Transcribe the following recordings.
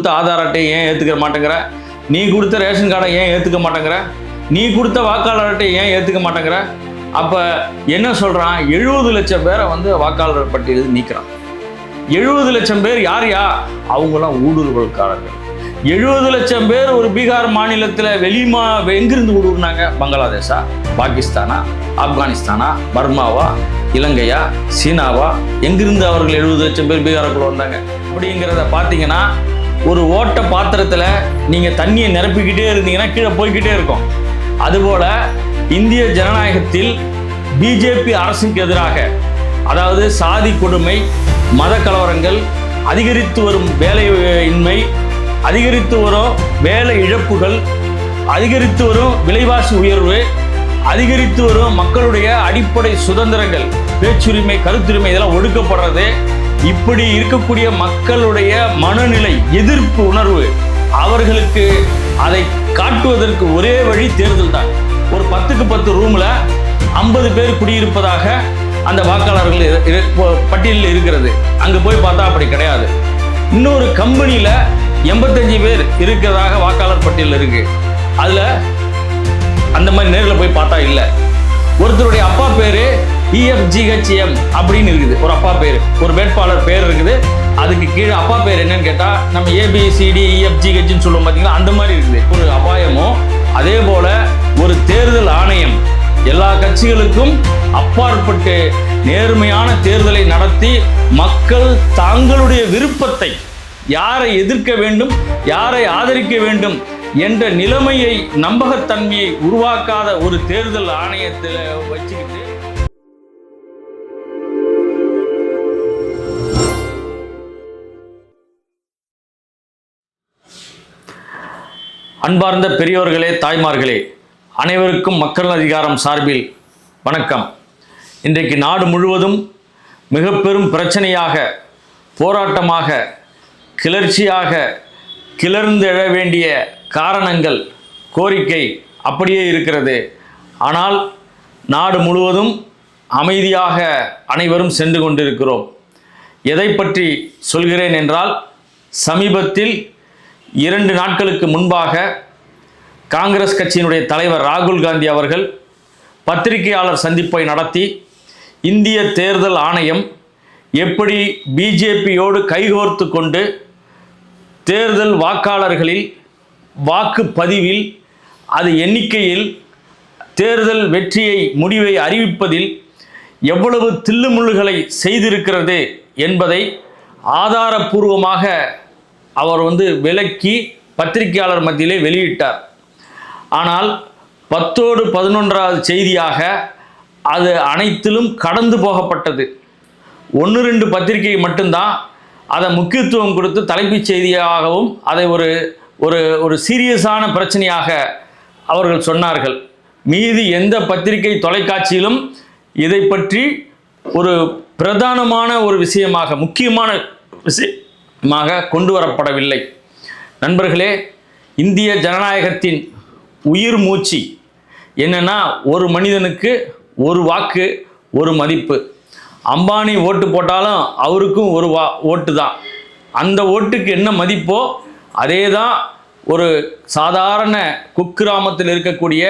கொடுத்த ஆதார் அட்டையை ஏன் ஏற்றுக்க மாட்டேங்கிற? நீ கொடுத்த ரேஷன் கார்டை ஏன் ஏற்றுக்க மாட்டேங்கிற? நீ கொடுத்த வாக்காளர் அட்டையை ஏன் ஏற்றுக்க மாட்டேங்கிற? அப்போ என்ன சொல்கிறான் எழுபது லட்சம் பேரை வந்து வாக்காளர் பட்டியலில் நீக்கிறான். எழுபது லட்சம் பேர் யார் யா? அவங்களாம் ஊடுருவல்காரர்கள். எழுபது லட்சம் பேர் ஒரு பீகார் மாநிலத்தில் வெளிமா எங்கிருந்து ஊடுருனாங்க பங்களாதேஷா பாகிஸ்தானா ஆப்கானிஸ்தானா பர்மாவா இலங்கையா சீனாவா? எங்கிருந்து அவர்கள் எழுபது லட்சம் பேர் பீகாருக்குள்ள வந்தாங்க? அப்படிங்கிறத பார்த்தீங்கன்னா ஒரு ஓட்ட பாத்திரத்தில் நீங்கள் தண்ணியை நிரப்பிக்கிட்டே இருந்தீங்கன்னா கீழே போய்கிட்டே இருக்கும். அதுபோல் இந்திய ஜனநாயகத்தில் பிஜேபி அரசுக்கு எதிராக அதாவது சாதி கொடுமை மத கலவரங்கள் அதிகரித்து வரும் வேலை இன்மை அதிகரித்து வரும் வேலை இழப்புகள் அதிகரித்து வரும் விலைவாசி உயர்வு அதிகரித்து வரும் மக்களுடைய அடிப்படை சுதந்திரங்கள் பேச்சுரிமை கருத்துரிமை இதெல்லாம் ஒடுக்கப்படுறது இப்படி இருக்கக்கூடிய மக்களுடைய மனநிலை எதிர்ப்பு உணர்வு அவர்களுக்கு அதை காட்டுவதற்கு ஒரே வழி தேர்தல் தான். ஒரு பத்துக்கு பத்து ரூமில் ஐம்பது பேர் குடியிருப்பதாக அந்த வாக்காளர்கள் இரு- இரு- பட்டியலில் இருக்கிறது. அங்கே போய் பார்த்தா அப்படி கிடையாது. இன்னொரு கம்பெனியில் எண்பத்தஞ்சு பேர் இருக்கிறதாக வாக்காளர் பட்டியலில் இருக்கு. அதில் அந்த மாதிரி நேரில் போய் பார்த்தா இல்லை. ஒருத்தருடைய அப்பா பேர் இஎஃப்ஜிஹெச்எம் அப்படின்னு இருக்குது. ஒரு அப்பா பேர். ஒரு வேட்பாளர் பேர் இருக்குது. அதுக்கு கீழே அப்பா பேர் என்னன்னு கேட்டால் நம்ம ஏபிசிடி இஎஃப்ஜிஹெச்னு e, சொல்லுவோம் பார்த்தீங்கன்னா அந்த மாதிரி இருக்குது. ஒரு அபாயமும் அதே போல் ஒரு தேர்தல் ஆணையம். எல்லா கட்சிகளுக்கும் அப்பாற்பட்டு நேர்மையான தேர்தலை நடத்தி மக்கள் தங்களுடைய விருப்பத்தை யாரை எதிர்க்க வேண்டும் யாரை ஆதரிக்க வேண்டும் என்ற நிலைமையை நம்பகத்தன்மையை உருவாக்காத ஒரு தேர்தல் ஆணையத்தில் வச்சுக்கிட்டு அன்பார்ந்த பெரியோர்களே தாய்மார்களே அனைவருக்கும் மக்கள் அதிகாரம் சார்பில் வணக்கம். இன்றைக்கு நாடு முழுவதும் மிக பெரும் பிரச்சனையாக போராட்டமாக கிளர்ச்சியாக கிளர்ந்தெழ வேண்டிய காரணங்கள் கோரிக்கை அப்படியே இருக்கிறது. ஆனால் நாடு முழுவதும் அமைதியாக அனைவரும் சென்று கொண்டிருக்கிறோம். எதை பற்றி சொல்கிறேன் என்றால் சமீபத்தில் இரண்டு நாட்களுக்கு முன்பாக காங்கிரஸ் கட்சியினுடைய தலைவர் ராகுல் காந்தி அவர்கள் பத்திரிகையாளர் சந்திப்பை நடத்தி இந்திய தேர்தல் ஆணையம் எப்படி பிஜேபியோடு கைகோர்த்து கொண்டு தேர்தல் வாக்காளர்களில் வாக்குப்பதிவில் அது எண்ணிக்கையில் தேர்தல் வெற்றியை முடிவை அறிவிப்பதில் எவ்வளவு தில்லுமுள்ளுகளை செய்திருக்கிறது என்பதை ஆதாரபூர்வமாக அவர் வந்து விலக்கி பத்திரிகையாளர் மத்தியிலே வெளியிட்டார். ஆனால் பத்தோடு பதினொன்றாவது செய்தியாக அது அனைத்திலும் கடந்து போகப்பட்டது. ஒன்று ரெண்டு பத்திரிகை மட்டும்தான் அதை முக்கியத்துவம் கொடுத்து தலைப்புச் செய்தியாகவும் அதை ஒரு ஒரு ஒரு சீரியஸான பிரச்சனையாக அவர்கள் சொன்னார்கள். மீதி எந்த பத்திரிகை தொலைக்காட்சியிலும் இதை பற்றி ஒரு பிரதானமான ஒரு விஷயமாக முக்கியமான விஷயம் மாக கொண்டு வரப்படவில்லை. நண்பர்களே இந்திய ஜனநாயகத்தின் உயிர் மூச்சு என்னென்னா ஒரு மனிதனுக்கு ஒரு வாக்கு ஒரு மதிப்பு. அம்பானி ஓட்டு போட்டாலும் அவருக்கும் ஒரு வா ஓட்டு தான். அந்த ஓட்டுக்கு என்ன மதிப்போ அதே தான் ஒரு சாதாரண குக்கிராமத்தில் இருக்கக்கூடிய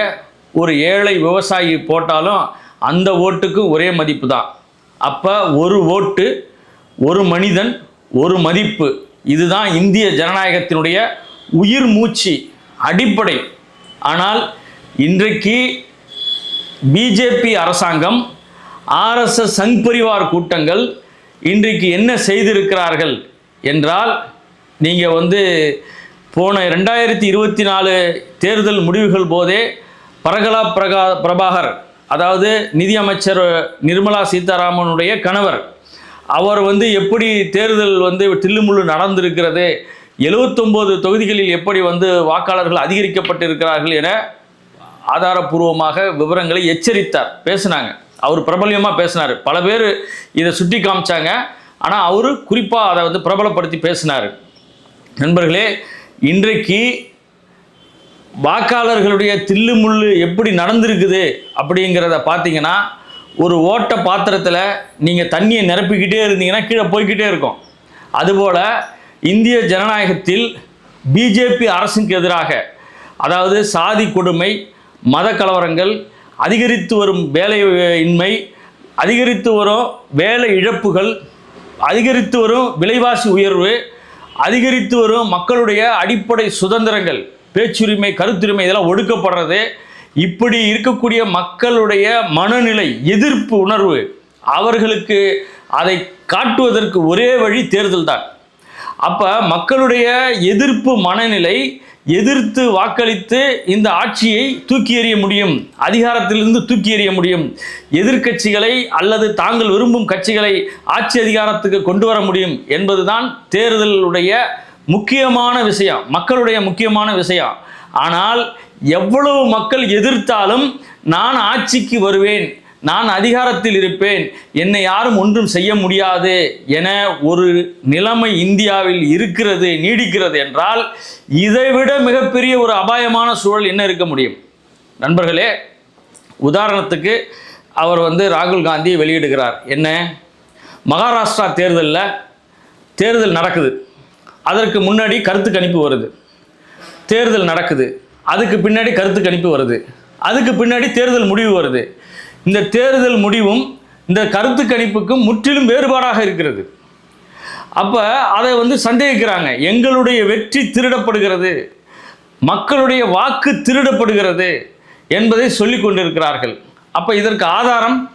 ஒரு ஏழை விவசாயி போட்டாலும் அந்த ஓட்டுக்கும் ஒரே மதிப்பு தான். அப்போ ஒரு ஓட்டு ஒரு மனிதன் ஒரு மதிப்பு. இதுதான் இந்திய ஜனநாயகத்தினுடைய உயிர் மூச்சு அடிப்படை. ஆனால் இன்றைக்கு பிஜேபி அரசாங்கம் ஆர்எஸ்எஸ் சங் பரிவார் கூட்டங்கள் இன்றைக்கு என்ன செய்திருக்கிறார்கள் என்றால் நீங்கள் வந்து போன ரெண்டாயிரத்தி இருபத்தி நாலு தேர்தல் முடிவுகள் போதே பரகலா பிரகா பிரபாகர் அதாவது நிதியமைச்சர் நிர்மலா சீதாராமனுடைய கணவர் அவர் வந்து எப்படி தேர்தல் வந்து தில்லுமுள்ளு நடந்திருக்கிறது எழுவத்தொம்போது தொகுதிகளில் எப்படி வந்து வாக்காளர்கள் அதிகரிக்கப்பட்டிருக்கிறார்கள் என ஆதாரபூர்வமாக விவரங்களை எச்சரித்தார் பேசினாங்க. அவர் பிரபல்யமாக பேசினார். பல பேர் இதை சுட்டி காமிச்சாங்க. ஆனால் அவர் குறிப்பாக அதை வந்து பிரபலப்படுத்தி பேசினார். நண்பர்களே இன்றைக்கு வாக்காளர்களுடைய தில்லுமுள்ளு எப்படி நடந்திருக்குது அப்படிங்கிறத பார்த்தீங்கன்னா ஒரு ஓட்ட பாத்திரத்தில் நீங்கள் தண்ணியை நிரப்பிக்கிட்டே இருந்தீங்கன்னா கீழே போய்க்கிட்டே இருக்கும். அதுபோல் இந்திய ஜனநாயகத்தில் பிஜேபி அரசுக்கு எதிராக அதாவது சாதி கொடுமை மத கலவரங்கள் அதிகரித்து வரும் வேலை இன்மை அதிகரித்து வரும் வேலை இழப்புகள் அதிகரித்து வரும் விலைவாசி உயர்வு அதிகரித்து வரும் மக்களுடைய அடிப்படை சுதந்திரங்கள் பேச்சுரிமை கருத்துரிமை இதெல்லாம் ஒடுக்கப்படுறது. இப்படி இருக்கக்கூடிய மக்களுடைய மனநிலை எதிர்ப்பு உணர்வு அவர்களுக்கு அதை காட்டுவதற்கு ஒரே வழி தேர்தல் தான். அப்போ மக்களுடைய எதிர்ப்பு மனநிலை எதிர்த்து வாக்களித்து இந்த ஆட்சியை தூக்கி எறிய முடியும் அதிகாரத்திலிருந்து தூக்கி எறிய முடியும் எதிர்க்கட்சிகளை அல்லது தாங்கள் விரும்பும் கட்சிகளை ஆட்சி அதிகாரத்துக்கு கொண்டு வர முடியும் என்பதுதான் தேர்தலுடைய முக்கியமான விஷயம் மக்களுடைய முக்கியமான விஷயம் ஆனால் எவ்வளவு மக்கள் எதிர்த்தாலும் நான் ஆட்சிக்கு வருவேன் நான் அதிகாரத்தில் இருப்பேன் என்னை யாரும் ஒன்றும் செய்ய முடியாது என ஒரு நிலைமை இந்தியாவில் இருக்கிறது நீடிக்கிறது என்றால் இதைவிட மிகப்பெரிய ஒரு அபாயமான சூழல் என்ன இருக்க முடியும்? நண்பர்களே உதாரணத்துக்கு அவர் வந்து ராகுல் காந்தி வெளியிடுகிறார். என்ன? மகாராஷ்டிரா தேர்தலில் தேர்தல் நடக்குது. அதற்கு முன்னாடி கருத்து கணிப்பு வருது. தேர்தல் நடக்குது. அதுக்கு பின்னாடி கருத்து கணிப்பு வருது. அதுக்கு பின்னாடி தேர்தல் முடிவு வருது. இந்த தேர்தல் முடிவும் இந்த கருத்து கணிப்புக்கும் முற்றிலும் வேறுபாடாக இருக்கிறது. அப்போ அதை வந்து சந்தேகிக்கிறாங்க. எங்களுடைய வெற்றி திருடப்படுகிறது. மக்களுடைய வாக்கு திருடப்படுகிறது என்பதை சொல்லிக் கொண்டிருக்கிறார்கள். அப்போ இதற்கு ஆதாரம்?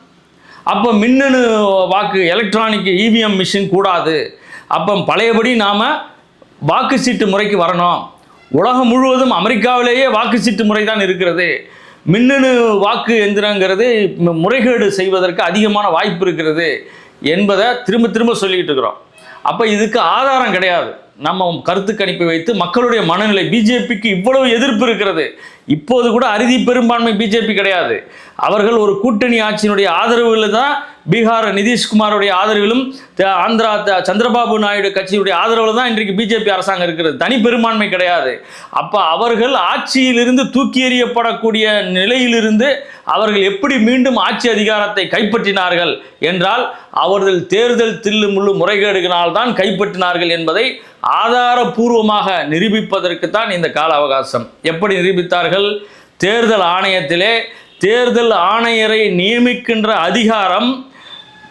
அப்போ மின்னணு வாக்கு எலக்ட்ரானிக் இவிஎம் மிஷின் கூடாது. அப்போ பழையபடி நாம் வாக்கு சீட்டு முறைக்கு வரணும். உலகம் முழுவதும் அமெரிக்காவிலேயே வாக்கு சீட்டு முறை தான் இருக்கிறது. மின்னணு வாக்கு எந்திரங்கிறது முறைகேடு செய்வதற்கு அதிகமான வாய்ப்பு இருக்கிறது என்பதை திரும்ப திரும்ப சொல்லிக்கிட்டு இருக்கிறோம். அப்போ இதுக்கு ஆதாரம் கிடையாது. நம்ம கருத்து கணிப்பை வைத்து மக்களுடைய மனநிலை பிஜேபிக்கு இவ்வளவு எதிர்ப்பு இருக்கிறது. இப்போது கூட அறுதி பெரும்பான்மை பிஜேபி கிடையாது. அவர்கள் ஒரு கூட்டணி ஆட்சியினுடைய ஆதரவில் தான் பீகார் நிதிஷ்குமாருடைய ஆதரவிலும் ஆந்திரா த- சந்திரபாபு நாயுடு கட்சியுடைய ஆதரவில் தான் இன்றைக்கு பிஜேபி அரசாங்கம் இருக்கிறது. தனி பெரும்பான்மை கிடையாது. அப்போ அவர்கள் ஆட்சியிலிருந்து தூக்கி எறியப்படக்கூடிய நிலையிலிருந்து அவர்கள் எப்படி மீண்டும் ஆட்சி அதிகாரத்தை கைப்பற்றினார்கள் என்றால் அவர்கள் தேர்தல் தில்லு முள்ளு முறைகேடுகளால் தான் கைப்பற்றினார்கள் என்பதை ஆதாரபூர்வமாக நிரூபிப்பதற்கு தான் இந்த கால அவகாசம். எப்படி நிரூபித்தார்கள்? தேர்தல் ஆணையத்திலே தேர்தல் ஆணையரை நியமிக்கின்ற அதிகாரம்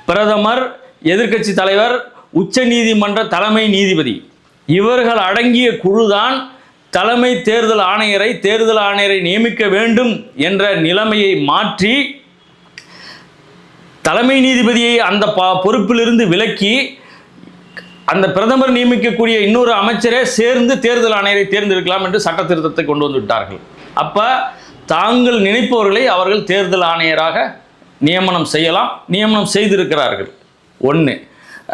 பிரதமர் எதிர்க்கட்சி தலைவர் உச்சநீதிமன்ற தலைமை நீதிபதி. இவர்கள் அடங்கிய குழுதான் தலைமை தேர்தல் ஆணையரை தேர்தல் ஆணையரை நியமிக்க வேண்டும் என்ற நிலைமையை மாற்றி தலைமை நீதிபதியை அந்த ப- பொறுப்பிலிருந்து விலக்கி அந்த பிரதமர் நியமிக்கக்கூடிய இன்னொரு அமைச்சரே சேர்ந்து தேர்தல் ஆணையரை தேர்ந்தெடுக்கலாம் என்று சட்ட திருத்தத்தை கொண்டு வந்து விட்டார்கள். அப்போ தாங்கள் நினைப்பவர்களை அவர்கள் தேர்தல் ஆணையராக நியமனம் செய்யலாம் நியமனம் செய்திருக்கிறார்கள். ஒன்று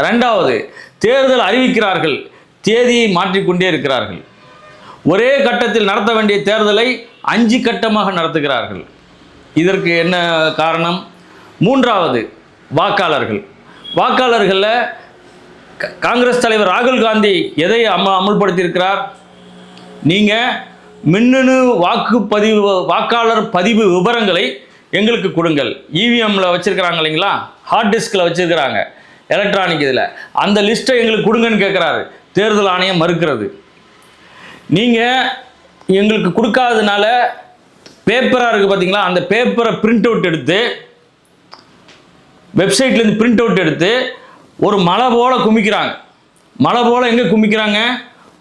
ரெண்டாவது தேர்தல் அறிவிக்கிறார்கள் தேதியை மாற்றிக்கொண்டே இருக்கிறார்கள். ஒரே கட்டத்தில் நடத்த வேண்டிய தேர்தலை அஞ்சு கட்டமாக நடத்துகிறார்கள். இதற்கு என்ன காரணம்? மூன்றாவது வாக்காளர்கள். வாக்காளர்களில் காங்கிரஸ் தலைவர் ராகுல் காந்தி எதை அம அமல்படுத்தியிருக்கிறார்? நீங்கள் மின்னணு வாக்குப்பதிவு வாக்காளர் பதிவு விவரங்களை எங்களுக்கு கொடுங்கள். இவிஎம்மில் வச்சுருக்கிறாங்க இல்லைங்களா? ஹார்ட் டிஸ்கில் வச்சுருக்கிறாங்க. எலக்ட்ரானிக் இதில். அந்த லிஸ்ட்டை எங்களுக்கு கொடுங்கன்னு கேட்குறாரு தேர்தல் ஆணையம் மறுக்கிறது. நீங்கள் எங்களுக்கு கொடுக்காததுனால பேப்பராக இருக்குது பார்த்தீங்களா அந்த பேப்பரை பிரிண்ட் அவுட் எடுத்து வெப்சைட்லேருந்து பிரிண்ட் அவுட் எடுத்து ஒரு மலை போல குமிக்கிறாங்க. மலை போல எங்கே குமிக்கிறாங்க?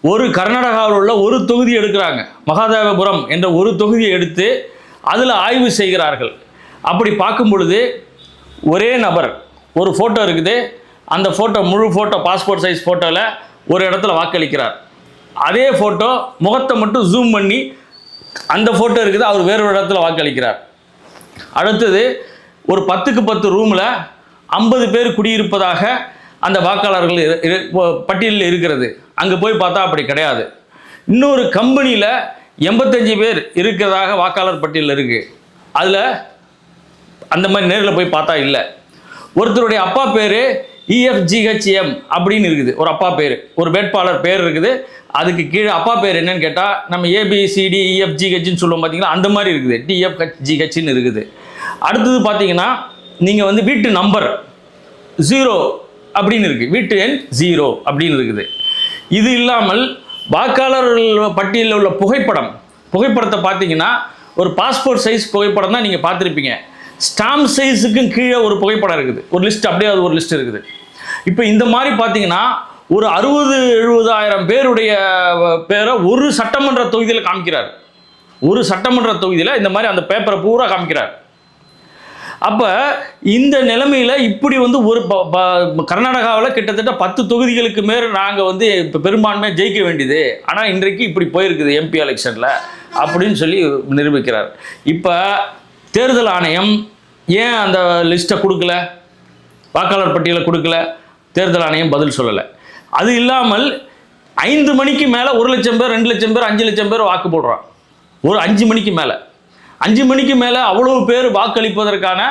ஒரு கர்நாடகாவில் உள்ள ஒரு தொகுதி எடுக்கிறாங்க. மகாதேவபுரம் என்ற ஒரு தொகுதியை எடுத்து அதில் ஆய்வு செய்கிறார்கள். அப்படி பார்க்கும் பொழுது ஒரே நபர் ஒரு ஃபோட்டோ இருக்குது. அந்த ஃபோட்டோ முழு ஃபோட்டோ பாஸ்போர்ட் சைஸ் ஃபோட்டோவில் ஒரு இடத்துல வாக்களிக்கிறார். அதே ஃபோட்டோ முகத்தை மட்டும் ஜூம் பண்ணி அந்த ஃபோட்டோ இருக்குது அவர் வேறொரு இடத்துல வாக்களிக்கிறார். அடுத்தது ஒரு பத்துக்கு பத்து ரூமில் ஐம்பது பேர் குடியிருப்பதாக அந்த வாக்காளர்கள் இரு- இரு- பட்டியலில் இருக்கிறது. அங்கே போய் பார்த்தா அப்படி கிடையாது. இன்னொரு கம்பெனியில் எண்பத்தஞ்சு பேர் இருக்கிறதாக வாக்காளர் பட்டியலில் இருக்குது அதில் அந்த மாதிரி நேரில் போய் பார்த்தா இல்லை. ஒருத்தருடைய அப்பா பேர் இஎஃப்ஜிஹெச்எம் அப்படின்னு இருக்குது. ஒரு அப்பா பேர். ஒரு வேட்பாளர் பேர் இருக்குது. அதுக்கு கீழே அப்பா பேர் என்னன்னு கேட்டால் நம்ம ஏபிசிடி இஎஃப்ஜிஹெச்னு சொல்லுவோம் பார்த்தீங்களா அந்த மாதிரி இருக்குது. டிஎஃப்ஹெச்ஜிஹெச்னு இருக்குது. அடுத்தது பார்த்தீங்கன்னா நீங்கள் வந்து வீட்டு நம்பர் ஜீரோ அப்படின்னு இருக்குது வீட்டு எண் ஜீரோ அப்படின்னு இருக்குது. இது இல்லாமல் வாக்காளர்கள் பட்டியலில் உள்ள புகைப்படம் புகைப்படத்தை பார்த்தீங்கன்னா ஒரு பாஸ்போர்ட் சைஸ் புகைப்படம் தான் நீங்கள் பார்த்துருப்பீங்க. ஸ்டாம்ப் சைஸுக்கும் கீழே ஒரு புகைப்படம் இருக்குது. ஒரு லிஸ்ட் அப்படியே அது ஒரு லிஸ்ட் இருக்குது. இப்போ இந்த மாதிரி பார்த்தீங்கன்னா ஒரு அறுபது எழுபதாயிரம் பேருடைய பேரை ஒரு சட்டமன்ற தொகுதியில் காமிக்கிறார். ஒரு சட்டமன்ற தொகுதியில் இந்த மாதிரி அந்த பேப்பரை பூரா காமிக்கிறார். அப்போ இந்த நிலைமையில் இப்படி வந்து ஒரு கர்நாடகாவில் கிட்டத்தட்ட பத்து தொகுதிகளுக்கு மேல் நாங்கள் வந்து இப்போ பெரும்பான்மையாக ஜெயிக்க வேண்டியது. ஆனால் இன்றைக்கு இப்படி போயிருக்குது எம்பி எலெக்ஷனில் அப்படின்னு சொல்லி நிரூபிக்கிறார். இப்போ தேர்தல் ஆணையம் ஏன் அந்த லிஸ்ட்டை கொடுக்கல? வாக்காளர் பட்டியலை கொடுக்கல? தேர்தல் ஆணையம் பதில் சொல்லலை. அது இல்லாமல் ஐந்து மணிக்கு மேலே ஒரு லட்சம் பேர் ரெண்டு லட்சம் பேர் அஞ்சு லட்சம் பேர் வாக்கு போடுறான். ஒரு அஞ்சு மணிக்கு மேலே. அஞ்சு மணிக்கு மேலே அவ்வளவு பேர் வாக்களிப்பதற்கான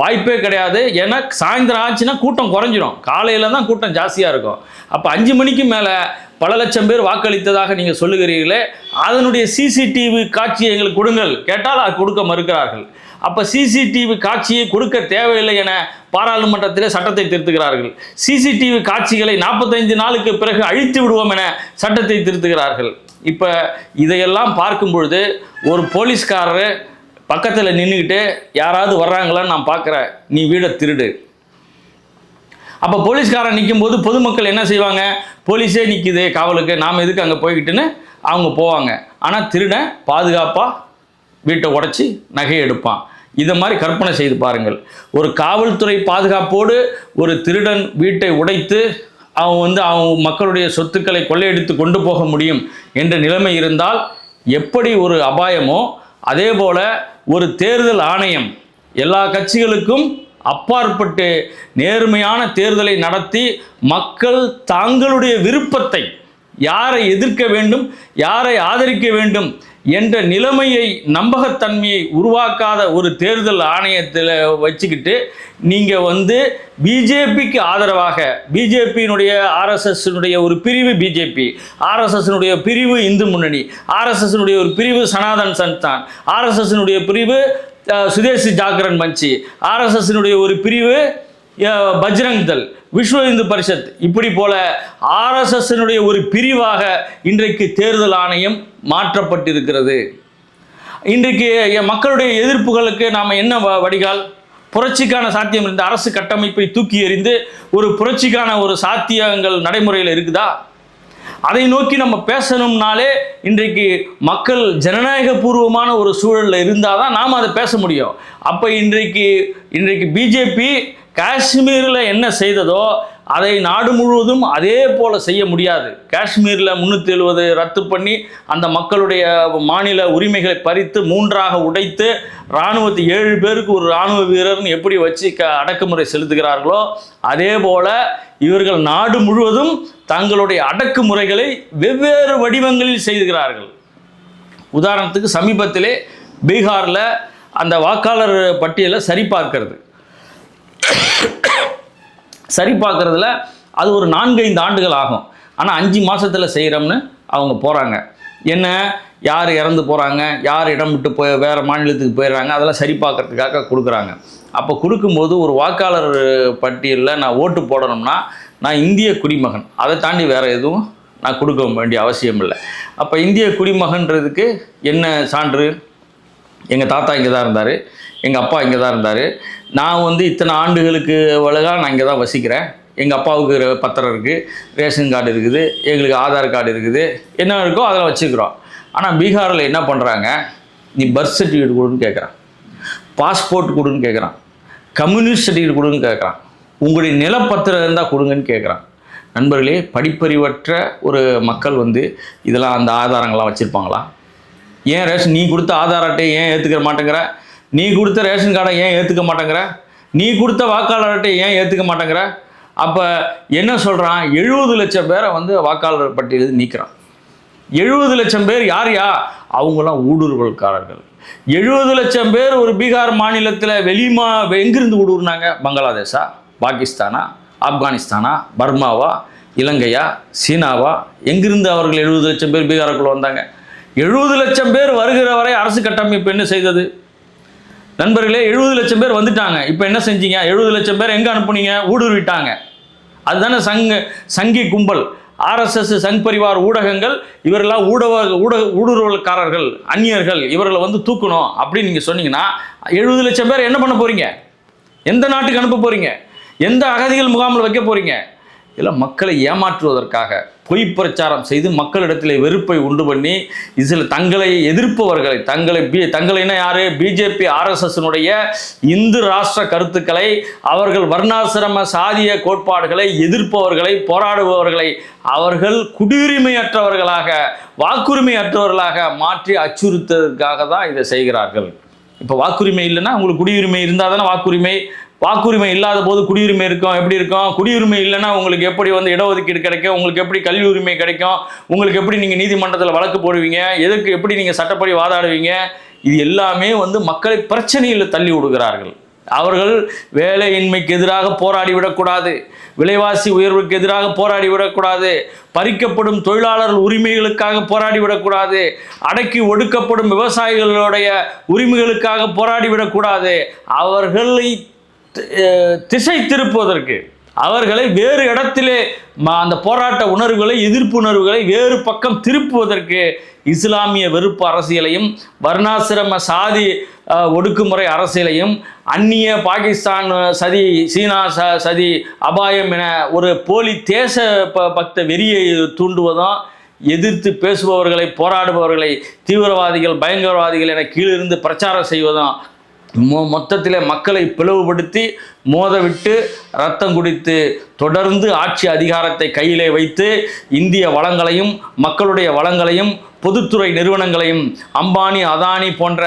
வாய்ப்பே கிடையாது. ஏன்னா சாயந்தரம் ஆச்சுன்னா கூட்டம் குறைஞ்சிரும். காலையில் தான் கூட்டம் ஜாஸ்தியாக இருக்கும். அப்போ அஞ்சு மணிக்கு மேலே பல லட்சம் பேர் வாக்களித்ததாக நீங்கள் சொல்லுகிறீர்களே அதனுடைய சிசிடிவி காட்சியை எங்களுக்கு கொடுங்கள். கேட்டால் அது கொடுக்க மறுக்கிறார்கள். அப்போ சிசிடிவி காட்சியை கொடுக்க தேவையில்லை என பாராளுமன்றத்திலே சட்டத்தை திருத்துகிறார்கள். சிசிடிவி காட்சிகளை நாற்பத்தைந்து நாளுக்கு பிறகு அழித்து விடுவோம் என சட்டத்தை திருத்துகிறார்கள். இப்போ இதையெல்லாம் பார்க்கும் பொழுது ஒரு போலீஸ்காரர் பக்கத்தில் நின்றுக்கிட்டு யாராவது வர்றாங்களான்னு நான் பார்க்குறேன் நீ வீடை திருடு. அப்போ போலீஸ்காரன் நிற்கும் போது பொதுமக்கள் என்ன செய்வாங்க? போலீஸே நிற்குது காவலுக்கு. நாம் எதுக்கு அங்கே போய்கிட்டுன்னு அவங்க போவாங்க. ஆனால் திருடன் பாதுகாப்பாக வீட்டை உடச்சி நகையை எடுப்பான். இதை மாதிரி கற்பனை செய்து பாருங்கள். ஒரு காவல்துறை பாதுகாப்போடு ஒரு திருடன் வீட்டை உடைத்து அவன் வந்து அவன் மக்களுடைய சொத்துக்களை கொள்ளையடித்து கொண்டு போக முடியும் என்ற நிலைமை இருந்தால் எப்படி ஒரு அபாயமோ அதே போல ஒரு தேர்தல் ஆணையம் எல்லா கட்சிகளுக்கும் அப்பாற்பட்டு நேர்மையான தேர்தலை நடத்தி மக்கள் தங்களுடைய விருப்பத்தை யாரை எதிர்க்க வேண்டும் யாரை ஆதரிக்க வேண்டும் என்ற நிலைமையை நம்பகத்தன்மையை உருவாக்காத ஒரு தேர்தல் ஆணையத்தில் வச்சுக்கிட்டு நீங்கள் வந்து பிஜேபிக்கு ஆதரவாக பிஜேபியினுடைய ஆர்எஸ்எஸ்னுடைய ஒரு பிரிவு பிஜேபி ஆர்எஸ்எஸ்னுடைய பிரிவு இந்து முன்னணி ஆர்எஸ்எஸ்னுடைய ஒரு பிரிவு சனாதன் சன்தான் ஆர்எஸ்எஸ்னுடைய பிரிவு சுதேசி ஜாகரன் மஞ்சி ஆர்எஸ்எஸ்னுடைய ஒரு பிரிவு பஜ்ரங் தல் விஸ்வ இந்து பரிஷத். இப்படி போல ஆர்எஸ்எஸ்னுடைய ஒரு பிரிவாக இன்றைக்கு தேர்தல் ஆணையம் மாற்றப்பட்டிருக்கிறது. இன்றைக்கு மக்களுடைய எதிர்ப்புகளுக்கு நாம் என்ன வ- வடிகால்? புரட்சிக்கான சாத்தியம் இருந்த அரசு கட்டமைப்பை தூக்கி எறிந்து ஒரு புரட்சிக்கான ஒரு சாத்தியங்கள் நடைமுறையில் இருக்குதா? அதை நோக்கி நம்ம பேசணும்னாலே இன்றைக்கு மக்கள் ஜனநாயக பூர்வமான ஒரு சூழலில் இருந்தால் தான் நாம் அதை பேச முடியும். அப்போ இன்றைக்கு இன்றைக்கு பிஜேபி காஷ்மீரில் என்ன செய்ததோ அதை நாடு முழுவதும் அதே போல் செய்ய முடியாது. காஷ்மீரில் முந்நூற்றி எழுபது ரத்து பண்ணி அந்த மக்களுடைய மாநில உரிமைகளை பறித்து மூன்றாக உடைத்து இராணுவத்தை ஏழு பேருக்கு ஒரு இராணுவ வீரர்னு எப்படி வச்சு க அடக்குமுறை செலுத்துகிறார்களோ அதே போல் இவர்கள் நாடு முழுவதும் தங்களுடைய அடக்குமுறைகளை வெவ்வேறு வடிவங்களில் செய்கிறார்கள் உதாரணத்துக்கு சமீபத்திலே பீகாரில் அந்த வாக்காளர் பட்டியலை சரிபார்க்கிறது. சரி பார்க்குறதுல அது ஒரு நான்கைந்து ஆண்டுகள் ஆகும். ஆனால் அஞ்சு மாதத்தில் செய்கிறோம்னு அவங்க போகிறாங்க என்ன? யார் இறந்து போகிறாங்க யார் இடம் விட்டு போய் வேறு மாநிலத்துக்கு போயிடுறாங்க அதெல்லாம் சரிபார்க்கறதுக்காக கொடுக்குறாங்க. அப்போ கொடுக்கும்போது ஒரு வாக்காளர் பட்டியலில் நான் ஓட்டு போடணும்னா நான் இந்திய குடிமகன். அதை தாண்டி வேறு எதுவும் நான் கொடுக்க வேண்டிய அவசியம் இல்லை அப்போ இந்திய குடிமகன்றதுக்கு என்ன சான்று? எங்கள் தாத்தா இங்கே தான் இருந்தார் எங்கள் அப்பா இங்கே தான் இருந்தார். நான் வந்து இத்தனை ஆண்டுகளுக்கு வழகா நான் இங்கே தான் வசிக்கிறேன். எங்கள் அப்பாவுக்கு பத்திரம் இருக்குது ரேஷன் கார்டு இருக்குது எங்களுக்கு ஆதார் கார்டு இருக்குது. என்ன இருக்கோ அதில் வச்சுக்கிறோம். ஆனால் பீகாரில் என்ன பண்ணுறாங்க நீ பர்த் சர்டிஃபிகேட் கொடுன்னு கேட்குறான். பாஸ்போர்ட் கொடுன்னு கேட்குறான். கம்யூனிஸ்ட் சர்டிஃபிகேட் கொடுன்னு கேட்குறான். உங்களுடைய நிலப்பத்திரம் இருந்தால் கொடுங்கன்னு கேட்குறான். நண்பர்களே படிப்பறிவற்ற ஒரு மக்கள் வந்து இதெல்லாம் அந்த ஆதாரங்கள்லாம் வச்சுருப்பாங்களா ஏன் ரேஷன் நீ கொடுத்த ஆதார் அட்டையை ஏன் ஏற்றுக்க மாட்டேங்கிற? நீ கொடுத்த ரேஷன் கார்டை ஏன் ஏற்றுக்க மாட்டேங்கிற? நீ கொடுத்த வாக்காளர் அட்டையை ஏன் ஏற்றுக்க மாட்டேங்கிற? அப்போ என்ன சொல்கிறான் எழுபது லட்சம் பேரை வந்து வாக்காளர் பட்டியலில் நீக்கிறான். எழுபது லட்சம் பேர் யார் யா? அவங்களாம் ஊடுருவல்காரர்கள். எழுபது லட்சம் பேர் ஒரு பீகார் மாநிலத்தில் வெளிமா எங்கிருந்து ஊடுருனாங்க? பங்களாதேஷா பாகிஸ்தானா ஆப்கானிஸ்தானா பர்மாவா இலங்கையா சீனாவா? எங்கிருந்து அவர்கள் எழுபது லட்சம் பேர் பீகாருக்குள்ளே வந்தாங்க? எழுபது லட்சம் பேர் வருகிற வரை அரசு கட்டமைப்பு என்ன செய்தது? நண்பர்களே எழுபது லட்சம் பேர் வந்துட்டாங்க. இப்போ என்ன செஞ்சீங்க? எழுபது லட்சம் பேர் எங்கே அனுப்புனீங்க? ஊடுருவிட்டாங்க அதுதானே சங்க சங்கி கும்பல். ஆர்எஸ்எஸ் சங் பரிவார் ஊடகங்கள் இவரெல்லாம் ஊடக ஊடக ஊடுருவல்காரர்கள் அந்நியர்கள் இவர்களை வந்து தூக்கணும் அப்படின்னு நீங்கள் சொன்னீங்கன்னா எழுபது லட்சம் பேர் என்ன பண்ண போறீங்க? எந்த நாட்டுக்கு அனுப்ப போறீங்க? எந்த அகதிகள் முகாமில் வைக்க போறீங்க? இதெல்லாம் மக்களை ஏமாற்றுவதற்காக. பொய் பிரச்சாரம் செய்து மக்களிடத்திலே வெறுப்பை உண்டு பண்ணி இதில் தங்களை எதிர்ப்பவர்களை தங்களை பி தங்களைனா யாரு? பிஜேபி ஆர்எஸ்எஸ்னுடைய இந்து ராஷ்டிர கருத்துக்களை அவர்கள் வர்ணாசிரம சாதிய கோட்பாடுகளை எதிர்ப்பவர்களை போராடுபவர்களை அவர்கள் குடியுரிமையற்றவர்களாக வாக்குரிமையற்றவர்களாக மாற்றி அச்சுறுத்ததற்காக தான் இதை செய்கிறார்கள். இப்போ வாக்குரிமை இல்லைன்னா உங்களுக்கு குடியுரிமை இருந்தால் தானே வாக்குரிமை? வாக்குரிமை இல்லாத போது குடியுரிமை இருக்கும். எப்படி இருக்கும்? குடியுரிமை இல்லைன்னா உங்களுக்கு எப்படி வந்து இடஒதுக்கீடு கிடைக்கும்? உங்களுக்கு எப்படி கல்வி உரிமை கிடைக்கும்? உங்களுக்கு எப்படி நீங்கள் நீதிமன்றத்தில் வழக்கு போடுவீங்க? எதுக்கு எப்படி நீங்கள் சட்டப்படி வாதாடுவீங்க? இது எல்லாமே வந்து மக்களை பிரச்சனையில் தள்ளி விடுகிறார்கள். அவர்கள் வேலையின்மைக்கு எதிராக போராடி விடக்கூடாது. விலைவாசி உயர்வுக்கு எதிராக போராடி விடக்கூடாது. பறிக்கப்படும் தொழிலாளர்கள் உரிமைகளுக்காக போராடி விடக்கூடாது. அடக்கி ஒடுக்கப்படும் விவசாயிகளுடைய உரிமைகளுக்காக போராடி விடக்கூடாது. அவர்களை திசை திருப்புவதற்கு. அவர்களை வேறு இடத்திலே அந்த போராட்ட உணர்வுகளை எதிர்ப்பு உணர்வுகளை வேறு பக்கம் திருப்புவதற்கு இஸ்லாமிய வெறுப்பு அரசியலையும் வர்ணாசிரம சாதி ஒடுக்குமுறை அரசியலையும் அந்நிய பாகிஸ்தான் சதி சீனா ச சதி அபாயம் என ஒரு போலி தேச ப பக்த வெறியை தூண்டுவதும் எதிர்த்து பேசுபவர்களை போராடுபவர்களை தீவிரவாதிகள் பயங்கரவாதிகள் என கீழிருந்து பிரச்சாரம் செய்வதும் மொ மொத்தத்தில் மக்களை பிளவுபடுத்தி மோதவிட்டு ரத்தம் குடித்து தொடர்ந்து ஆட்சி அதிகாரத்தை கையிலே வைத்து இந்திய வளங்களையும் மக்களுடைய வளங்களையும் பொதுத்துறை நிறுவனங்களையும் அம்பானி அதானி போன்ற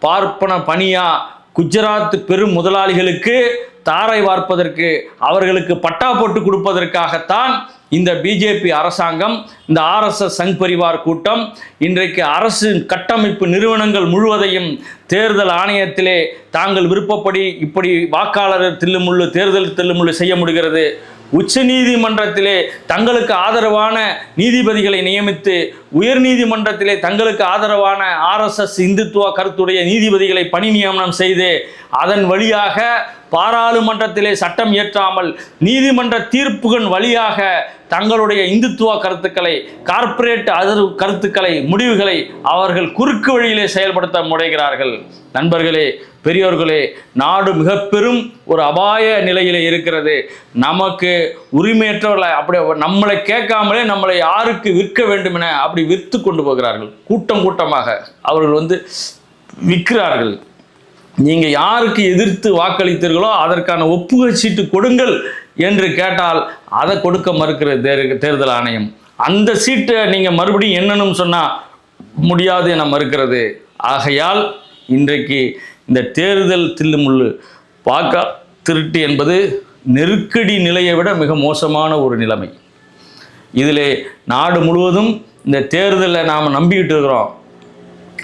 பார்ப்பன பணியா குஜராத் பெரும் முதலாளிகளுக்கு தாரை வார்ப்பதற்கு அவர்களுக்கு பட்டா போட்டு கொடுப்பதற்காகத்தான் இந்த பிஜேபி அரசாங்கம் இந்த ஆர்எஸ்எஸ் சங் பரிவார் கூட்டம் இன்றைக்கு அரசு கட்டமைப்பு நிறுவனங்கள் முழுவதையும் தேர்தல் ஆணையத்திலே தாங்கள் விருப்பப்படி இப்படி வாக்காளர் தில்லுமுள்ளு தேர்தல் தில்லுமுள்ளு செய்ய முடிகிறது. உச்ச நீதிமன்றத்திலே தங்களுக்கு ஆதரவான நீதிபதிகளை நியமித்து உயர்நீதிமன்றத்திலே தங்களுக்கு ஆதரவான ஆர்எஸ்எஸ் இந்துத்துவ கருத்துடைய நீதிபதிகளை பணி நியமனம் செய்து அதன் வழியாக பாராளுமன்றத்திலே சட்டம் இயற்றாமல் நீதிமன்ற தீர்ப்புகள் வழியாக தங்களுடைய இந்துத்துவ கருத்துக்களை கார்ப்பரேட் அதர்வு கருத்துக்களை முடிவுகளை அவர்கள் குறுக்கு வழியிலே செயல்படுத்த முனைகிறார்கள். நண்பர்களே பெரியோர்களே நாடு மிக பெரும் ஒரு அபாய நிலையிலே இருக்கிறது. நமக்கு உரிமையற்றவர்களை அப்படி நம்மளை கேட்காமலே நம்மளை யாருக்கு விற்க வேண்டும் என அப்படி விற்று கொண்டு போகிறார்கள். கூட்டம் கூட்டமாக அவர்கள் வந்து விற்கிறார்கள். நீங்கள் யாருக்கு எதிர்த்து வாக்களித்தீர்களோ அதற்கான ஒப்புகை சீட்டு கொடுங்கள் என்று கேட்டால் அதை கொடுக்க மறுக்கிற தேர் தேர்தல் ஆணையம். அந்த சீட்டை நீங்கள் மறுபடியும் என்னன்னு சொன்னால் முடியாது என மறுக்கிறது. ஆகையால் இன்றைக்கு இந்த தேர்தல் தில்லுமுள்ளு வாக்கா திருட்டு என்பது நெருக்கடி நிலையை விட மிக மோசமான ஒரு நிலைமை. இதிலே நாடு முழுவதும் இந்த தேர்தலை நாம் நம்பிக்கிட்டு இருக்கிறோம்.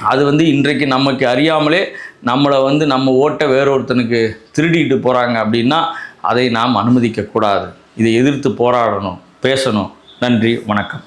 அது வந்து இன்றைக்கு நமக்கு அறியாமலே நம்மளை வந்து நம்ம ஓட்டை வேறொருத்தனுக்கு திருடிட்டு போகிறாங்க அப்படின்னா அதை நாம் அனுமதிக்கக்கூடாது. இதை எதிர்த்து போராடணும். பேசணும். நன்றி. வணக்கம்.